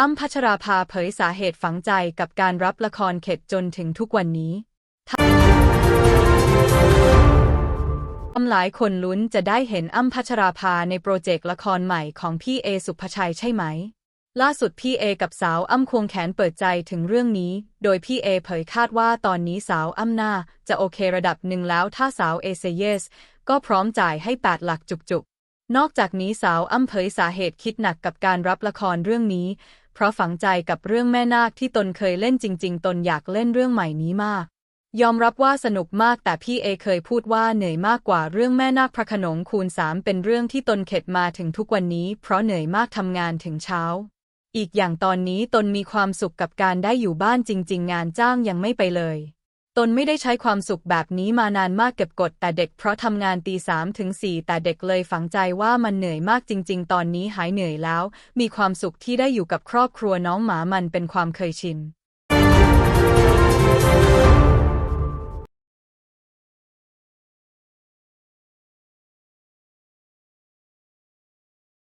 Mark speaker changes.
Speaker 1: อ้ำพัชราภาเผยสาเหตุฝังใจกับการรับละครเข็ดจนถึงทุกวันนี้ทำหลายคนลุ้นจะได้เห็นอ้ำพัชราภาในโปรเจกต์ละครใหม่ของพี่เอสุภชัยใช่ไหม ล่าสุดพี่เอกับสาวอ้ำควงแขนเปิดใจถึงเรื่องนี้ โดยพี่เอเผยคาดว่าตอนนี้สาวอ้ำหน้าจะโอเคระดับหนึ่งแล้วถ้าสาวเอเซเยส ก็พร้อมจ่ายให้แปดหลักจุกๆนอกจากนี้สาวอ้ำเผยสาเหตุคิดหนักกับการรับละครเรื่องนี้ เพราะฝังใจกับเรื่องแม่นาคที่ตนเคยเล่นจริง ๆ ตนอยากเล่นเรื่องใหม่นี้มาก ยอมรับว่าสนุกมากแต่พี่เอเคยพูดว่าเหนื่อยมากกว่าเรื่องแม่นาคพระขนงคูณสามเป็นเรื่องที่ตนเข็ดมาถึงทุกวันนี้ เพราะเหนื่อยมากทำงานถึงเช้า อีกอย่างตอนนี้ตนมีความสุขกับการได้อยู่บ้านจริง ๆ งานจ้างยังไม่ไปเลย ตนไม่ได้ใช้ความสุขแบบนี้มานานมากเก็บกดแต่เด็กเพราะทำงานตีสามถึงสี่แต่เด็กเลยฝังใจว่ามันเหนื่อยมากจริง ๆ ตอนนี้หายเหนื่อยแล้ว มีความสุขที่ได้อยู่กับครอบครัวน้องหมามันเป็นความเคยชิน